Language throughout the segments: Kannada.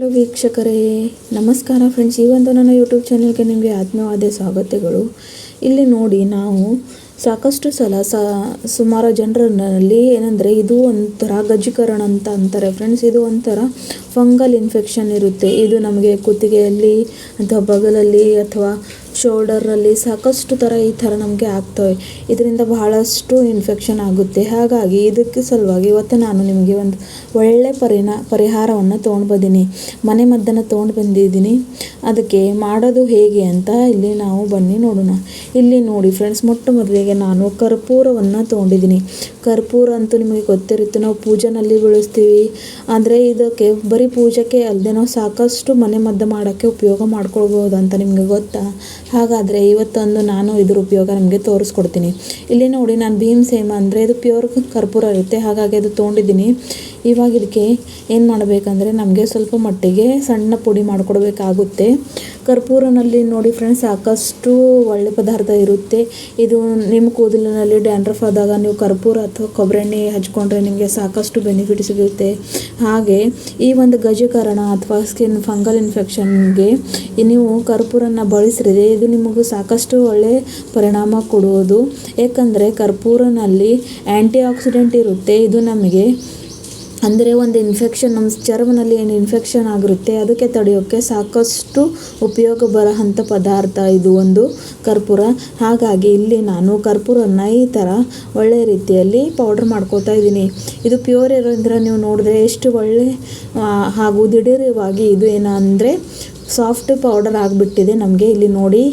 ಹಲೋ ವೀಕ್ಷಕರೇ, ನಮಸ್ಕಾರ ಫ್ರೆಂಡ್ಸ್ ಈ ಒಂದು ನನ್ನ ಯೂಟ್ಯೂಬ್ ಚಾನಲ್ಗೆ ನಿಮಗೆ ಆತ್ಮೀಯವಾದ ಸ್ವಾಗತಗಳು. ಇಲ್ಲಿ ನೋಡಿ ನಾವು ಸಾಕಷ್ಟು ಸಲ ಸುಮಾರು ಜನರಲ್ಲಿ ಏನಂದರೆ ಇದು ಒಂಥರ ಗಜ್ಜೀಕರಣ ಅಂತ ಅಂತಾರೆ ಫ್ರೆಂಡ್ಸ್ ಇದು ಒಂಥರ ಫಂಗಲ್ ಇನ್ಫೆಕ್ಷನ್ ಇರುತ್ತೆ. ಇದು ನಮಗೆ ಕುತ್ತಿಗೆಯಲ್ಲಿ ಅಥವಾ ಬಗಲಲ್ಲಿ ಅಥವಾ ಶೋಲ್ಡರಲ್ಲಿ ಸಾಕಷ್ಟು ಥರ ಈ ಥರ ನಮಗೆ ಆಗ್ತವೆ. ಇದರಿಂದ ಬಹಳಷ್ಟು ಇನ್ಫೆಕ್ಷನ್ ಆಗುತ್ತೆ. ಹಾಗಾಗಿ ಇದಕ್ಕೆ ಸಲುವಾಗಿ ಇವತ್ತು ನಾನು ನಿಮಗೆ ಒಂದು ಒಳ್ಳೆ ಪರಿಣಾ, ಪರಿಹಾರವನ್ನು ತೊಗೊಂಡು ಬಂದೀನಿ ಮನೆ ಮದ್ದನ್ನು ತೊಗೊಂಡು ಬಂದಿದ್ದೀನಿ ಅದಕ್ಕೆ ಮಾಡೋದು ಹೇಗೆ ಅಂತ ಇಲ್ಲಿ ನಾವು ಬನ್ನಿ ನೋಡೋಣ. ಇಲ್ಲಿ ನೋಡಿ ಫ್ರೆಂಡ್ಸ್ ಮೊಟ್ಟ ಮೊದಲಿಗೆ ನಾನು ಕರ್ಪೂರವನ್ನು ತೊಗೊಂಡಿದ್ದೀನಿ. ಕರ್ಪೂರ ಅಂತೂ ನಿಮಗೆ ಗೊತ್ತಿರುತ್ತೆ, ನಾವು ಪೂಜೆನಲ್ಲಿ ಬೆಳೆಸ್ತೀವಿ. ಅಂದರೆ ಇದಕ್ಕೆ ಬರೀ ಪೂಜೆಗೆ ಅಲ್ಲದೆ ನಾವು ಸಾಕಷ್ಟು ಮನೆ ಮದ್ದು ಮಾಡೋಕ್ಕೆ ಉಪಯೋಗ ಮಾಡ್ಕೊಳ್ಬೋದು ಅಂತ ನಿಮಗೆ ಗೊತ್ತಾ? ಹಾಗಾದರೆ ಇವತ್ತೊಂದು ನಾನು ಇದ್ರ ಉಪಯೋಗ ನಿಮಗೆ ತೋರಿಸ್ಕೊಡ್ತೀನಿ. ಇಲ್ಲಿ ನೋಡಿ, ನಾನು ಭೀಮ್ ಭೀಮಸೇನ ಅಂದರೆ ಇದು ಪ್ಯೂರ್ ಕರ್ಪೂರ ಇರುತ್ತೆ. ಹಾಗಾಗಿ ಅದು ತೊಗೊಂಡಿದ್ದೀನಿ. ಇವಾಗ ಇದಕ್ಕೆ ಏನು ಮಾಡಬೇಕಂದ್ರೆ ನಮಗೆ ಸ್ವಲ್ಪ ಮಟ್ಟಿಗೆ ಸಣ್ಣ ಪುಡಿ ಮಾಡಿಕೊಡ್ಬೇಕಾಗುತ್ತೆ. ಕರ್ಪೂರನಲ್ಲಿ ನೋಡಿ ಫ್ರೆಂಡ್ಸ್ ಸಾಕಷ್ಟು ಒಳ್ಳೆ ಪದಾರ್ಥ ಇರುತ್ತೆ. ಇದು ನಿಮ್ಮ ಕೂದಲಿನಲ್ಲಿ ಡ್ಯಾಂಡ್ರಫ್ ಆದಾಗ ನೀವು ಕರ್ಪೂರ ಅಥವಾ ಕೊಬ್ಬರಿ ಎಣ್ಣೆ ಹಚ್ಕೊಂಡ್ರೆ ನಿಮಗೆ ಸಾಕಷ್ಟು ಬೆನಿಫಿಟ್ ಸಿಗುತ್ತೆ. ಹಾಗೆ ಈ ಒಂದು ಗಜಕರಣ ಅಥವಾ ಸ್ಕಿನ್ ಫಂಗಲ್ ಇನ್ಫೆಕ್ಷನ್ಗೆ ನೀವು ಕರ್ಪೂರನ ಬಳಸಿದ್ರೆ ಇದು ನಿಮಗೂ ಸಾಕಷ್ಟು ಒಳ್ಳೆ ಪರಿಣಾಮ ಕೊಡುವುದು. ಏಕೆಂದರೆ ಕರ್ಪೂರನಲ್ಲಿ ಆ್ಯಂಟಿ ಆಕ್ಸಿಡೆಂಟ್ ಇರುತ್ತೆ. ಇದು ನಮಗೆ ಅಂದರೆ ಒಂದು ಇನ್ಫೆಕ್ಷನ್ ನಮ್ಮ ಚರ್ಮನಲ್ಲಿ ಏನು ಇನ್ಫೆಕ್ಷನ್ ಆಗಿರುತ್ತೆ, ಅದಕ್ಕೆ ತಡೆಯೋಕ್ಕೆ ಸಾಕಷ್ಟು ಉಪಯೋಗ ಬರೋಂಥ ಪದಾರ್ಥ ಇದು ಒಂದು ಕರ್ಪೂರ. ಹಾಗಾಗಿ ಇಲ್ಲಿ ನಾನು ಕರ್ಪೂರನ ಈ ಥರ ಒಳ್ಳೆಯ ರೀತಿಯಲ್ಲಿ ಪೌಡ್ರ್ ಮಾಡ್ಕೋತಾ ಇದ್ದೀನಿ. ಇದು ಪ್ಯೂರ್ ಇರೋದ್ರಿಂದ ನೀವು ನೋಡಿದ್ರೆ ಎಷ್ಟು ಒಳ್ಳೆ ಹಾಗೂ ದಿಢೀರವಾಗಿ ಇದು ಏನಂದರೆ ಸಾಫ್ಟ್ ಪೌಡರ್ ಆಗಿಬಿಟ್ಟಿದೆ ನಮಗೆ ಇಲ್ಲಿ ನೋಡಿ.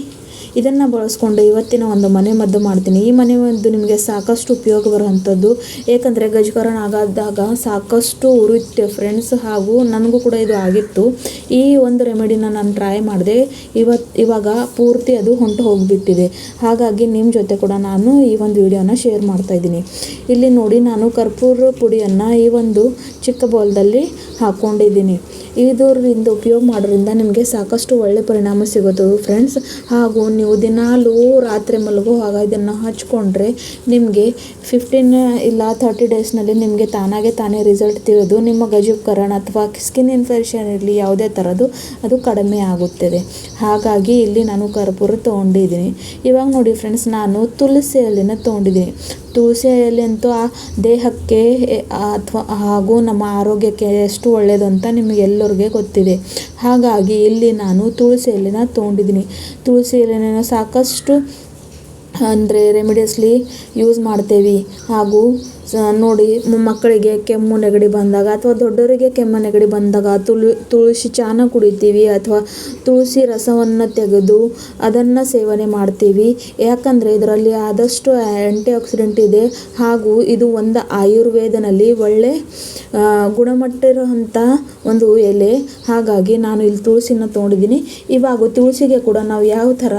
ಇದನ್ನು ಬಳಸ್ಕೊಂಡು ಇವತ್ತಿನ ಒಂದು ಮನೆ ಮದ್ದು ಮಾಡ್ತೀನಿ. ಈ ಮನೆ ಮದ್ದು ನಿಮಗೆ ಸಾಕಷ್ಟು ಉಪಯೋಗ ಬರುವಂಥದ್ದು. ಏಕೆಂದರೆ ಗಜಕರಣ ಆಗಾದಾಗ ಸಾಕಷ್ಟು ಉರಿತ್ತೆ ಫ್ರೆಂಡ್ಸ್ ಹಾಗೂ ನನಗೂ ಕೂಡ ಇದು ಆಗಿತ್ತು. ಈ ಒಂದು ರೆಮಿಡಿನ ನಾನು ಟ್ರೈ ಮಾಡಿದೆ. ಇವತ್ತು ಇವಾಗ ಪೂರ್ತಿ ಅದು ಹೊಂಟು ಹೋಗಿಬಿಟ್ಟಿದೆ. ಹಾಗಾಗಿ ನಿಮ್ಮ ಜೊತೆ ಕೂಡ ನಾನು ಈ ಒಂದು ವಿಡಿಯೋನ ಶೇರ್ ಮಾಡ್ತಾ ಇದ್ದೀನಿ. ಇಲ್ಲಿ ನೋಡಿ ನಾನು ಕರ್ಪೂರ ಪುಡಿಯನ್ನು ಈ ಒಂದು ಚಿಕ್ಕ ಬೌಲ್ದಲ್ಲಿ ಹಾಕ್ಕೊಂಡಿದ್ದೀನಿ ಇದರಿಂದ ಉಪಯೋಗ ಮಾಡೋದ್ರಿಂದ ನಿಮಗೆ ಸಾಕಷ್ಟು ಒಳ್ಳೆ ಪರಿಣಾಮ ಸಿಗೋದು ಫ್ರೆಂಡ್ಸ್ ಹಾಗೂ ನೀವು ದಿನಾಲೂ ರಾತ್ರಿ ಮಲಗುವಾಗ ಇದನ್ನು ಹಚ್ಕೊಂಡ್ರೆ ನಿಮಗೆ ಫಿಫ್ಟೀನ್ ಇಲ್ಲ ತರ್ಟಿ ಡೇಸ್ನಲ್ಲಿ ನಿಮಗೆ ತಾನಾಗೆ ತಾನೇ ರಿಸಲ್ಟ್ ತಿಳಿದು ನಿಮ್ಮ ಗಜೀಕರಣ ಅಥವಾ ಸ್ಕಿನ್ ಇನ್ಫೆಕ್ಷನ್ ಇರಲಿ ಯಾವುದೇ ಥರದ್ದು ಅದು ಕಡಿಮೆ ಆಗುತ್ತದೆ. ಹಾಗಾಗಿ ಇಲ್ಲಿ ನಾನು ಕರ್ಪೂರ ತೊಗೊಂಡಿದ್ದೀನಿ. ಇವಾಗ ನೋಡಿ ಫ್ರೆಂಡ್ಸ್ ನಾನು ತುಳಸಿ ಎಲೆನ ತೊಗೊಂಡಿದ್ದೀನಿ. ತುಳಸಿ ಎಲೆ ಅಂತೂ ಆ ದೇಹಕ್ಕೆ ಅಥವಾ ಹಾಗೂ ನಮ್ಮ ಆರೋಗ್ಯಕ್ಕೆ ಎಷ್ಟು ಒಳ್ಳೆಯದು ಅಂತ ನಿಮಗೆ ಎಲ್ಲರಿಗೆ ಗೊತ್ತಿದೆ. ಹಾಗಾಗಿ ಇಲ್ಲಿ ನಾನು ತುಳಸಿ ಎಲೆನ ತೊಗೊಂಡಿದ್ದೀನಿ. ತುಳಸಿ ಎಲೆನ ಸಾಕಷ್ಟು ಅಂದರೆ ರೆಮಿಡಿಯಸ್ಲಿ ಯೂಸ್ ಮಾಡ್ತೇವೆ. ಹಾಗೂ ನೋಡಿ ಮಕ್ಕಳಿಗೆ ಕೆಮ್ಮು ನೆಗಡಿ ಬಂದಾಗ ಅಥವಾ ದೊಡ್ಡವರಿಗೆ ಕೆಮ್ಮು ನೆಗಡಿ ಬಂದಾಗ ತುಳು, ತುಳಸಿ ಚಾನ ಕುಡಿತೀವಿ ಅಥವಾ ತುಳಸಿ ರಸವನ್ನು ತೆಗೆದು ಅದನ್ನು ಸೇವನೆ ಮಾಡ್ತೀವಿ. ಯಾಕಂದರೆ ಇದರಲ್ಲಿ ಆದಷ್ಟು ಆ್ಯಂಟಿ ಆಕ್ಸಿಡೆಂಟ್ ಇದೆ. ಹಾಗೂ ಇದು ಒಂದು ಆಯುರ್ವೇದನಲ್ಲಿ ಒಳ್ಳೆ ಗುಣಮಟ್ಟ ಇರೋಂಥ ಒಂದು ಎಲೆ. ಹಾಗಾಗಿ ನಾನು ಇಲ್ಲಿ ತುಳಸಿನ ತೊಗೊಂಡಿದ್ದೀನಿ. ಇವಾಗ ತುಳಸಿಗೆ ಕೂಡ ನಾವು ಯಾವ ಥರ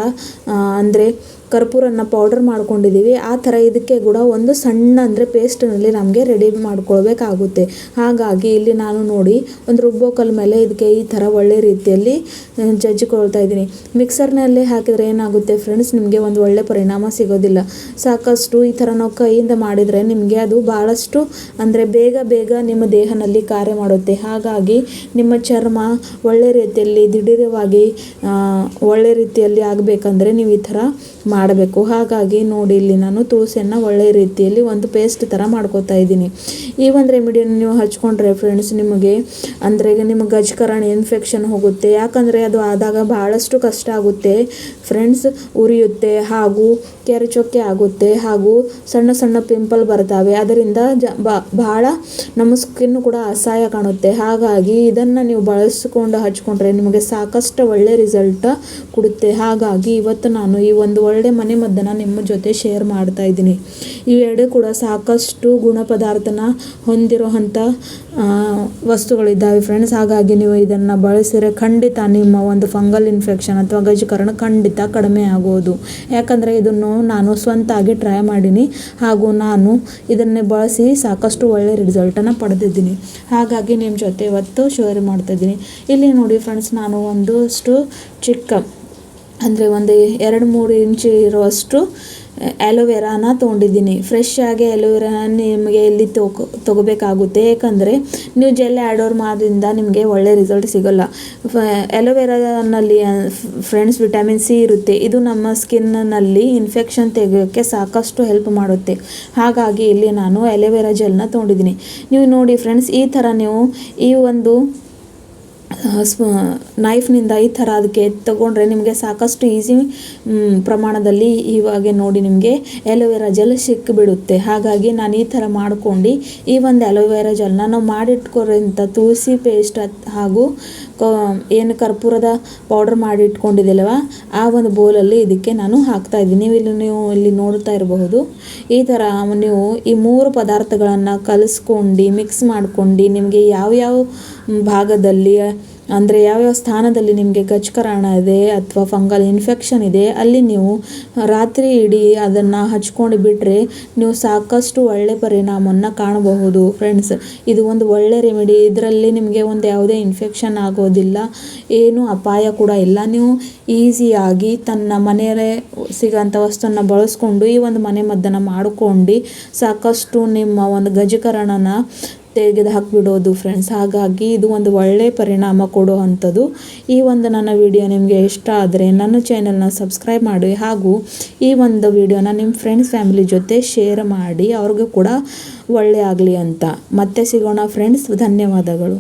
ಅಂದರೆ ಕರ್ಪೂರನ ಪೌಡರ್ ಮಾಡ್ಕೊಂಡಿದ್ದೀವಿ ಆ ಥರ ಇದಕ್ಕೆ ಕೂಡ ಒಂದು ಸಣ್ಣ ಅಂದರೆ ಪೇಸ್ಟ್ನಲ್ಲಿ ನಮಗೆ ರೆಡಿ ಮಾಡ್ಕೊಳ್ಬೇಕಾಗುತ್ತೆ. ಹಾಗಾಗಿ ಇಲ್ಲಿ ನಾನು ನೋಡಿ ಒಂದು ರುಬ್ಬೋ ಕಲ್ ಮೇಲೆ ಇದಕ್ಕೆ ಈ ಥರ ಒಳ್ಳೆ ರೀತಿಯಲ್ಲಿ ಜಜ್ಜಿಕೊಳ್ತಾ ಇದ್ದೀನಿ. ಮಿಕ್ಸರ್ನಲ್ಲಿ ಹಾಕಿದರೆ ಏನಾಗುತ್ತೆ ಫ್ರೆಂಡ್ಸ್ ನಿಮಗೆ ಒಂದು ಒಳ್ಳೆ ಪರಿಣಾಮ ಸಿಗೋದಿಲ್ಲ. ಸಾಕಷ್ಟು ಈ ಥರ ನಾವು ಕೈಯಿಂದ ಮಾಡಿದರೆ ನಿಮಗೆ ಅದು ಭಾಳಷ್ಟು ಅಂದರೆ ಬೇಗ ಬೇಗ ನಿಮ್ಮ ದೇಹದಲ್ಲಿ ಕಾರ್ಯ ಮಾಡುತ್ತೆ. ಹಾಗಾಗಿ ನಿಮ್ಮ ಚರ್ಮ ಒಳ್ಳೆ ರೀತಿಯಲ್ಲಿ ದಿಢೀರವಾಗಿ ಒಳ್ಳೆ ರೀತಿಯಲ್ಲಿ ಆಗಬೇಕಂದ್ರೆ ನೀವು ಈ ಥರ ಮಾಡಬೇಕು. ಹಾಗಾಗಿ ನೋಡಿ ಇಲ್ಲಿ ನಾನು ತುಳಸಿಯನ್ನು ಒಳ್ಳೆ ರೀತಿಯಲ್ಲಿ ಒಂದು ಪೇಸ್ಟ್ ಥರ ಮಾಡ್ಕೋತಾ ಇದ್ದೀನಿ. ಈ ಒಂದು ರೆಮಿಡಿಯನ್ನು ನೀವು ಹಚ್ಕೊಂಡ್ರೆ ಫ್ರೆಂಡ್ಸ್ ನಿಮಗೆ, ಅಂದರೆ ಈಗ ನಿಮಗೆ ಗಜ್ಕರಣ ಇನ್ಫೆಕ್ಷನ್ ಹೋಗುತ್ತೆ. ಯಾಕಂದರೆ ಅದು ಆದಾಗ ಭಾಳಷ್ಟು ಕಷ್ಟ ಆಗುತ್ತೆ. ಫ್ರೆಂಡ್ಸ್ ಉರಿಯುತ್ತೆ ಹಾಗೂ ಕೆರೆಚೊಕ್ಕೆ ಆಗುತ್ತೆ ಹಾಗೂ ಸಣ್ಣ ಸಣ್ಣ ಪಿಂಪಲ್ ಬರ್ತವೆ. ಅದರಿಂದ ಜ ಭಾಳ ನಮ್ಮ ಸ್ಕಿನ್ ಕೂಡ ಅಸಹಾಯ ಕಾಣುತ್ತೆ. ಹಾಗಾಗಿ ಇದನ್ನು ನೀವು ಬಳಸಿಕೊಂಡು ಹಚ್ಕೊಂಡ್ರೆ ನಿಮಗೆ ಸಾಕಷ್ಟು ಒಳ್ಳೆ ರಿಸಲ್ಟ್ ಕೊಡುತ್ತೆ. ಹಾಗಾಗಿ ಇವತ್ತು ನಾನು ಈ ಒಂದು ಒಳ್ಳೆ ಮನೆ ಮದ್ದನ್ನು ನಿಮ್ಮ ಜೊತೆ ಶೇರ್ ಮಾಡ್ತಾ ಇದ್ದೀನಿ. ಇವೆರಡೂ ಕೂಡ ಸಾಕಷ್ಟು ಗುಣ ಪದಾರ್ಥನ ಹೊಂದಿರೋ ಅಂಥ ವಸ್ತುಗಳಿದ್ದಾವೆ ಫ್ರೆಂಡ್ಸ್ ಹಾಗಾಗಿ ನೀವು ಇದನ್ನು ಬಳಸಿದರೆ ಖಂಡಿತ ನಿಮ್ಮ ಒಂದು ಫಂಗಲ್ ಇನ್ಫೆಕ್ಷನ್ ಅಥವಾ ಗಜಕರಣ ಖಂಡಿತ ಕಡಿಮೆ ಆಗೋದು. ಯಾಕಂದರೆ ಇದನ್ನು ನಾನು ಸ್ವಂತಾಗಿ ಟ್ರೈ ಮಾಡೀನಿ. ಹಾಗೂ ನಾನು ಇದನ್ನೇ ಬಳಸಿ ಸಾಕಷ್ಟು ಒಳ್ಳೆಯ ರಿಸಲ್ಟನ್ನು ಪಡೆದಿದ್ದೀನಿ. ಹಾಗಾಗಿ ನಿಮ್ಮ ಜೊತೆ ಇವತ್ತು ಶೇರ್ ಮಾಡ್ತಾಯಿದ್ದೀನಿ ಇಲ್ಲಿ ನೋಡಿ ಫ್ರೆಂಡ್ಸ್ ನಾನು ಒಂದಷ್ಟು ಚಿಕ್ಕ, ಅಂದರೆ ಒಂದು ಎರಡು ಮೂರು ಇಂಚು ಇರುವಷ್ಟು ಆ್ಯಲೋವೆರಾನ ತೊಗೊಂಡಿದ್ದೀನಿ. ಫ್ರೆಶ್ ಆಗಿ ಆ್ಯಲೋವೆರಾ ನಿಮಗೆ ಇಲ್ಲಿ ತೊಗೊ ತೊಗೋಬೇಕಾಗುತ್ತೆ. ಏಕೆಂದರೆ ನೀವು ಜೆಲ್ ಆ್ಯಡೋರ್ ಮಾಡೋದ್ರಿಂದ ನಿಮಗೆ ಒಳ್ಳೆ ರಿಸಲ್ಟ್ ಸಿಗೋಲ್ಲ. ಆ್ಯಲೋವೆರಾನಲ್ಲಿ ಫ್ರೆಂಡ್ಸ್ ವಿಟಮಿನ್ ಸಿ ಇರುತ್ತೆ. ಇದು ನಮ್ಮ ಸ್ಕಿನ್ನಲ್ಲಿ ಇನ್ಫೆಕ್ಷನ್ ತೆಗೆಯೋಕ್ಕೆ ಸಾಕಷ್ಟು ಹೆಲ್ಪ್ ಮಾಡುತ್ತೆ. ಹಾಗಾಗಿ ಇಲ್ಲಿ ನಾನು ಆ್ಯಲೋವೆರಾ ಜೆಲ್ನ ತೊಗೊಂಡಿದ್ದೀನಿ. ನೀವು ನೋಡಿ ಫ್ರೆಂಡ್ಸ್ ಈ ಥರ ನೀವು ಈ ಒಂದು ನೈಫ್ನಿಂದ ಈ ಥರ ಅದಕ್ಕೆ ತಗೊಂಡ್ರೆ ನಿಮಗೆ ಸಾಕಷ್ಟು ಈಸಿ ಪ್ರಮಾಣದಲ್ಲಿ ಇವಾಗೆ ನೋಡಿ ನಿಮಗೆ ಎಲೋವೆರಾ ಜೆಲ್ ಸಿಕ್ಕಿಬಿಡುತ್ತೆ ಹಾಗಾಗಿ ನಾನು ಈ ಥರ ಮಾಡ್ಕೊಂಡು ಈ ಒಂದು ಎಲೋವೆರಾ ಜೆಲ್ನ ನಾವು ಮಾಡಿಟ್ಕೊರೋಂಥ ತುಳಸಿ ಪೇಸ್ಟ್ ಹಾಗೂ ಏನು ಕರ್ಪೂರದ ಪೌಡರ್ ಮಾಡಿ ಇಟ್ಕೊಂಡಿದ್ದೆಲ್ಲವ ಆ ಒಂದು ಬೌಲಲ್ಲಿ ಇದಕ್ಕೆ ನಾನು ಹಾಕ್ತಾ ಇದ್ದೀನಿ. ನೀವು ಇಲ್ಲಿ ನೀವು ಇಲ್ಲಿ ನೋಡ್ತಾ ಇರಬಹುದು. ಈ ಥರ ನೀವು ಈ ಮೂರು ಪದಾರ್ಥಗಳನ್ನು ಕಲಿಸ್ಕೊಂಡು ಮಿಕ್ಸ್ ಮಾಡ್ಕೊಂಡು ನಿಮಗೆ ಯಾವ್ಯಾವ ಭಾಗದಲ್ಲಿ ಅಂದರೆ ಯಾವ್ಯಾವ ಸ್ಥಾನದಲ್ಲಿ ನಿಮಗೆ ಗಜ್ಕರಣ ಇದೆ ಅಥವಾ ಫಂಗಲ್ ಇನ್ಫೆಕ್ಷನ್ ಇದೆ, ಅಲ್ಲಿ ನೀವು ರಾತ್ರಿ ಇಡೀ ಅದನ್ನು ಹಚ್ಕೊಂಡು ಬಿಟ್ಟರೆ ನೀವು ಸಾಕಷ್ಟು ಒಳ್ಳೆ ಪರಿಣಾಮವನ್ನು ಕಾಣಬಹುದು ಫ್ರೆಂಡ್ಸ್ ಇದು ಒಂದು ಒಳ್ಳೆ ರೆಮಿಡಿ ಇದರಲ್ಲಿ ನಿಮಗೆ ಒಂದು ಯಾವುದೇ ಇನ್ಫೆಕ್ಷನ್ ಆಗೋದಿಲ್ಲ, ಏನು ಅಪಾಯ ಕೂಡ ಇಲ್ಲ. ನೀವು ಈಸಿಯಾಗಿ ತನ್ನ ಮನೆಯಲ್ಲೇ ಸಿಗೋಂಥ ವಸ್ತುವನ್ನು ಬಳಸ್ಕೊಂಡು ಈ ಒಂದು ಮನೆ ಮದ್ದನ್ನು ಮಾಡ್ಕೊಂಡು ಸಾಕಷ್ಟು ನಿಮ್ಮ ಒಂದು ಗಜಕರಣನ ತೆಗೆದು ಹಾಕಿಬಿಡೋದು ಫ್ರೆಂಡ್ಸ್ ಹಾಗಾಗಿ ಇದು ಒಂದು ಒಳ್ಳೆಯ ಪರಿಣಾಮ ಕೊಡುವಂಥದ್ದು ಈ ಒಂದು ನನ್ನ ವಿಡಿಯೋ ನಿಮಗೆ ಇಷ್ಟ ಆದರೆ ನನ್ನ ಚಾನೆಲ್ನ ಸಬ್ಸ್ಕ್ರೈಬ್ ಮಾಡಿ ಹಾಗೂ ಈ ಒಂದು ವಿಡಿಯೋನ ನಿಮ್ಮ ಫ್ರೆಂಡ್ಸ್ ಫ್ಯಾಮಿಲಿ ಜೊತೆ ಶೇರ್ ಮಾಡಿ, ಅವ್ರಿಗೂ ಕೂಡ ಒಳ್ಳೆ ಆಗಲಿ ಅಂತ. ಮತ್ತೆ ಸಿಗೋಣ ಫ್ರೆಂಡ್ಸ್ ಧನ್ಯವಾದಗಳು.